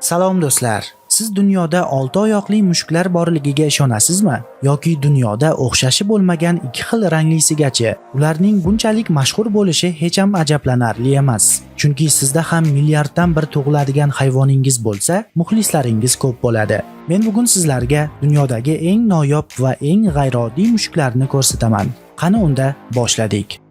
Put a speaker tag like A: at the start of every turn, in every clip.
A: Salom do'stlar. Siz dunyoda olti oyoqli mushuklar borligiga ishonasizmi? Yoki dunyoda o'xshashi bo'lmagan ikki xil ranglisigachi? Ularning bunchalik mashhur bo'lishi hech ham ajablanarli emas. Chunki sizda ham milliarddan bir tug'iladigan hayvoningiz bo'lsa, muxlislaringiz ko'p bo'ladi. Men bugun sizlarga dunyodagi eng noyob va eng g'ayrioddiy mushuklarni ko'rsataman. Qani unda boshladik.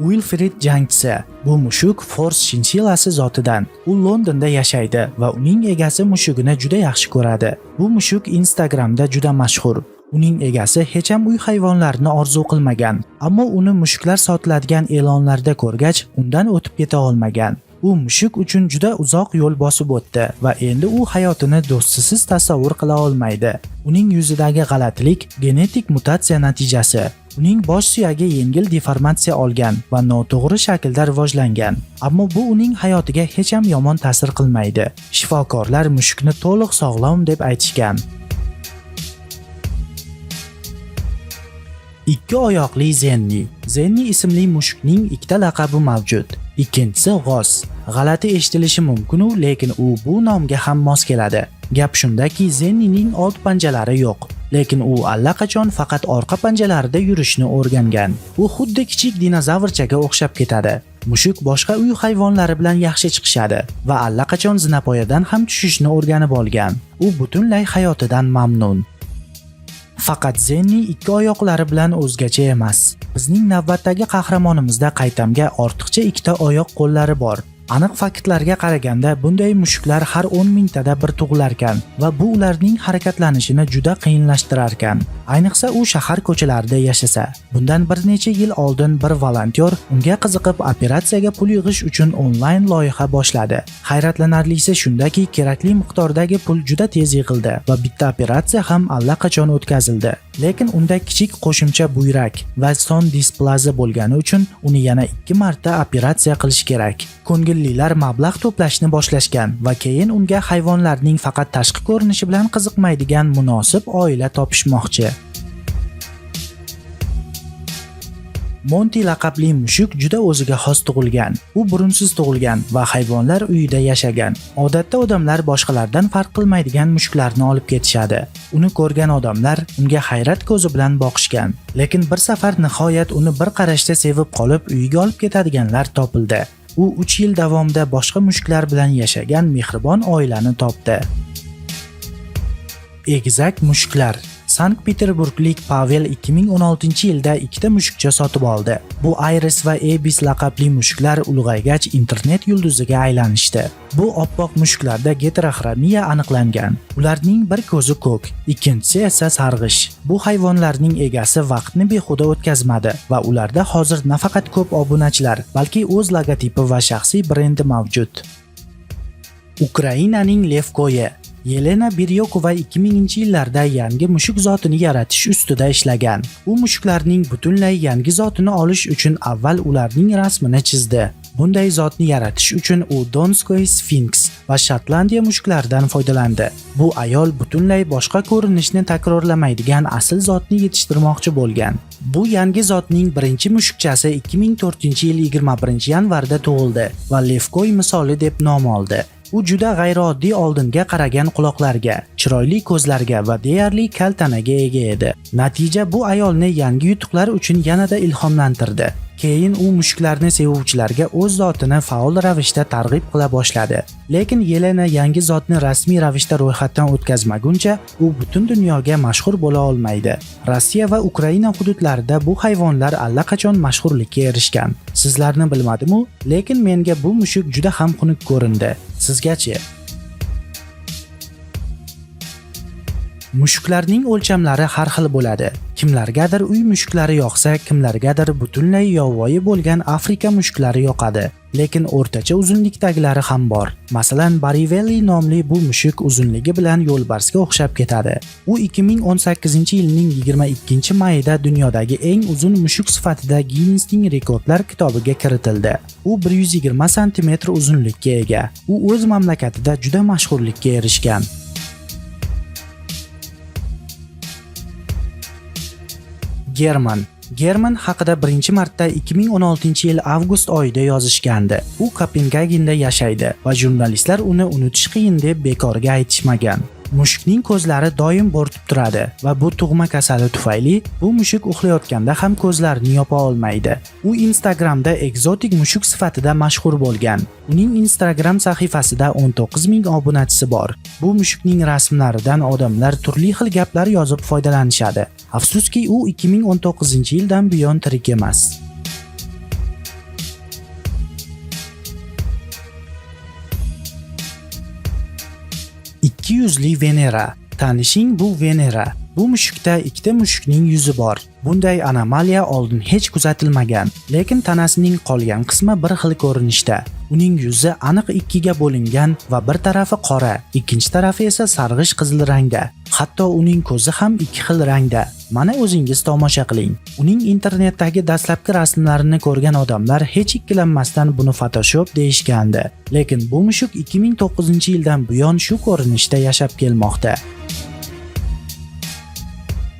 A: Wilfred jangchisi bu mushuk fors shinshillasi zotidan. U Londonda yashaydi va uning egasi mushugini juda yaxshi ko'radi. Bu mushuk Instagramda juda mashhur. Uning egasi hech ham uy hayvonlarini orzu qilmagan, ammo uni mushuklar sotiladigan e'lonlarda ko'rgach, undan o'tib keta olmagan. U mushuk uchun juda uzoq yo'l bosib o'tdi va endi u hayotini do'stisiz tasavvur qila olmaydi. Uning yuzidagi g'alatilik genetik mutatsiya natijasi. Uning bosh suyagi yengil deformatsiya olgan va noto'g'ri shaklda rivojlangan. Ammo bu uning hayotiga hech ham yomon ta'sir qilmaydi. Shifokorlar mushukni to'liq sog'lom deb aytishgan. Ikki oyoqli Zenni. Zenni ismli mushukning ikkita laqabi mavjud. Ikkinchisi g'oz. G'alati eshitilishi mumkin, lekin u bu nomga ham mos keladi. Gap shundaki, Zennining old panjalari yo'q. lekin u allaqachon faqat orqa panjalarida yurishni o'rgangan. U xuddi kichik dinozavrchaga o'xshab ketadi. Mushuk boshqa uy hayvonlari bilan yaxshi chiqishadi va allaqachon zinapoyadan ham tushishni o'rganib olgan. U butunlay hayotidan mamnun. Faqat Zenni ikki oyoqlari bilan o'zgacha emas. Bizning navbatdagi qahramonimizda qaytamga ortiqcha ikkita oyoq qo'llari bor. Aniq faktlarga qaraganda bunday mushuklar har 10 mingtada bir tug'ilarkan va bu ularning harakatlanishini juda qiyinlashtirarkan. Ayniqsa u shahar ko'chalarida yashasa. Bundan bir necha yil oldin bir volontyor unga qiziqib operatsiyaga pul yig'ish uchun onlayn loyiha boshladi. Hayratlanarlisi shundaki, kerakli miqdordagi pul juda tez yig'ildi va bitta operatsiya ham allaqachon o'tkazildi. Lekin unda kichik qo'shimcha buyrak va son displazi bo'lgani uchun uni yana ikki marta operatsiya qilish kerak. Ko'ngillilar mablag' to'plashni boshlashgan va keyin unga hayvonlarning faqat tashqi ko'rinishi bilan qiziqmaydigan munosib oila topishmoqchi. Monti laqabli mushuk juda o'ziga xos tug'ilgan. U burunsiz tug'ilgan va hayvonlar uyida yashagan. Odatda odamlar boshqalardan farq qilmaydigan mushuklarni olib ketishadi. Uni ko'rgan odamlar unga hayrat ko'zi bilan boqishgan. Lekin bir safar nihoyat uni bir qarashda sevib qolib uyiga olib ketadiganlar topildi. U 3 yil davomida boshqa mushuklar bilan yashagan mehribon oilani topdi. Egizak mushuklar Sankt-Peterburglik Pavel 2016-yilda ikkita mushukcha sotib oldi. Bu Iris va Ebis laqabli mushuklar ulg'aygach internet yulduziga aylanishdi. Bu oppoq mushuklarda geteroxromiya aniqlangan. Ularning bir ko'zi ko'k, ikkinchisi esa sarg'ish. Bu hayvonlarning egasi vaqtni behuda o'tkazmadi va ularda hozir nafaqat ko'p obunachilar, balki o'z logotipi va shaxsiy brendi mavjud. Ukrainaning Levkoye Yelena Biryokova 2000-yillarda yangi mushuk zotini yaratish ustida ishlagan. U mushuklarning butunlay yangi zotini olish uchun avval ularning rasmini chizdi. Bunday zotni yaratish uchun u Donskoy Sphinx va Shotlandiya mushuklaridan foydalandi. Bu ayol butunlay boshqa ko'rinishni takrorlamaydigan asl zotni yetishtirmoqchi bo'lgan. Bu yangi zotning birinchi mushukchasi 2004-yil 21-yanvarda tug'ildi va Levkoy misoli deb nom oldi. U juda g'ayrioddiy oldinga qaragan quloqlarga, chiroyli ko'zlarga va deyarli kaltanaga ega edi. Natija bu ayolni yangi yutuqlar uchun yanada ilhomlantirdi. Keyin u mushuklarni sevuvchilarga o'z zotini faol ravishda targ'ib qila boshladi. Lekin Yelena yangi zotni rasmiy ravishda ro'yxatdan o'tkazmaguncha u butun dunyoga mashhur bo'la olmaydi. Rossiya va Ukraina hududlarida bu hayvonlar allaqachon mashhurlikka erishgan. Sizlarni bilmadimu, lekin menga bu mushuk juda ham xunuk ko'rindi. Sizgachi? Mushuklarning o'lchamlari har xil bo'ladi. Kimlargadir uy mushuklari yoqsa, kimlargadir butunlay yovvoyi bo'lgan Afrika mushuklari yoqadi. Lekin o'rtacha uzunlikdagilari ham bor. Masalan, Barivelli nomli bu mushuk uzunligi bilan yo'lbarsga o'xshab ketadi. U 2018-yilning 22-mayida dunyodagi eng uzun mushuk sifatida Guinnessning rekordlar kitobiga kiritildi. U 120 sm uzunlikka ega. U o'z mamlakatida juda mashhurlikka erishgan. German German haqida birinchi marta 2016 yil avgust oyida yozishgandi. U Kopengagenda yashaydi va jurnalistlar uni unutish qiyin deb bekorga aytishmagan. Mushukning ko'zlari doim bo'rtib turadi va bu tug'ma kasali tufayli bu mushuk uxlayotganda ham ko'zlarini yopa olmaydi. U Instagramda ekzotik mushuk sifatida mashhur bo'lgan. Uning Instagram sahifasida 19 ming obunachisi bor. Bu mushukning rasmlaridan odamlar turli xil gaplar yozib foydalanishadi. Afsuski, u 2019 yildan buyon tirik emas. Ikki yuzli Venera. Tanishing bu Venera. Bu mushukda ikkita mushukning yuzi bor. Bunday anomaliya oldin hech kuzatilmagan, lekin tanasining qolgan qismi bir xil ko'rinishda. Uning yuzi aniq ikkiga bo'lingan va bir tarafi qora, ikkinchi tarafi esa sarg'ish qizil rangda. Hatto uning ko'zi ham ikki xil rangda. Mana o'zingiz tomosha qiling. Uning internetdagi dastlabki rasmlarini ko'rgan odamlar hech ikkilanmasdan buni Photoshop deyishgandi. Lekin bu mushuk 2009-yildan buyon shu ko'rinishda yashab kelmoqda.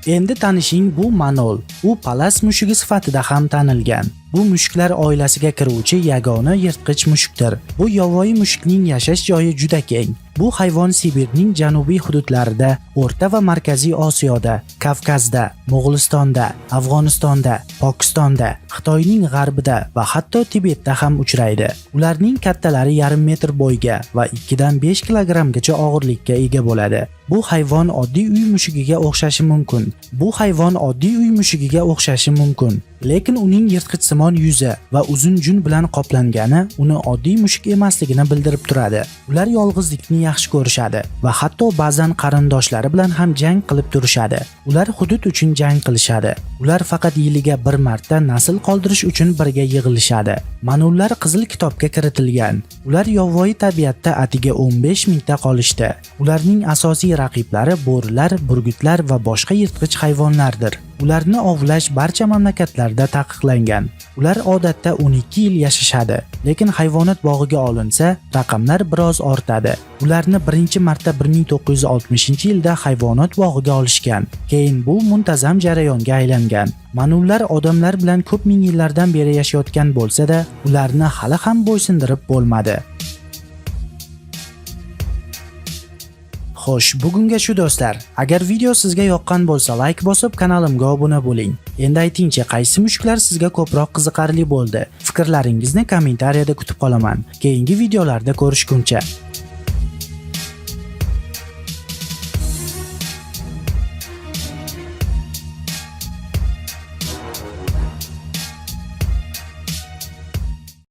A: Endi tanishing bu Manol. U palas mushugi sifatida ham tanilgan. Bu mushuklar oilasiga kiruvchi yagona yirtqich mushukdir. Bu yovvoyi mushukning yashash joyi juda keng. Bu hayvon Sibirning janubiy hududlarida, O'rta va Markaziy Osiyoda, Kavkazda, Mo'g'ulistonda, Afg'onistonda, Pokistonda, Xitoyning g'arbida va hatto Tibetda ham uchraydi. Ularning kattalari yarim metr bo'yga va 2 dan 5 kilogrammgacha og'irlikka ega bo'ladi. Bu hayvon oddiy uy mushugiga o'xshashi mumkin. Bu hayvon oddiy uy mushugiga o'xshashi mumkin. Lekin uning yirtqichsimon yuzi va uzun jun bilan qoplangani uni oddiy mushuk emasligini bildirib turadi. Ular yolg'izlikni yaxshi ko'rishadi va hatto ba'zan qarindoshlari bilan ham jang qilib turishadi. Ular hudud uchun jang qilishadi. Ular faqat yiliga bir marta nasl qoldirish uchun birga yig'ilishadi. Manullar qizil kitobga kiritilgan. Ular yovvoyi tabiatda atiga 15 mingta qolishdi. Ularning asosiy raqiblari bo'rilar, burgutlar va boshqa yirtqich hayvonlardir. Ularni ovlash barcha mamlakatlarda taqiqlangan. Ular odatda 12 yil yashashadi, lekin hayvonot bog'iga olinsa, raqamlar biroz ortadi. Ularni birinchi marta 1960-yilda hayvonot bog'iga olishgan. Keyin bu muntazam jarayonga aylangan. Manullar odamlar bilan ko'p ming yillardan beri yashayotgan bo'lsa-da, ularni hali ham bo'ysundirib bo'lmadi. Xo'sh, bugunga shu do'stlar. Agar video sizga yoqqan bo'lsa, like bosib kanalimga obuna bo'ling. Endi aytingchi, qaysi mushuklar sizga ko'proq qiziqarli bo'ldi? Fikrlaringizni kommentariyada kutib qolaman. Keyingi videolarda ko'rishguncha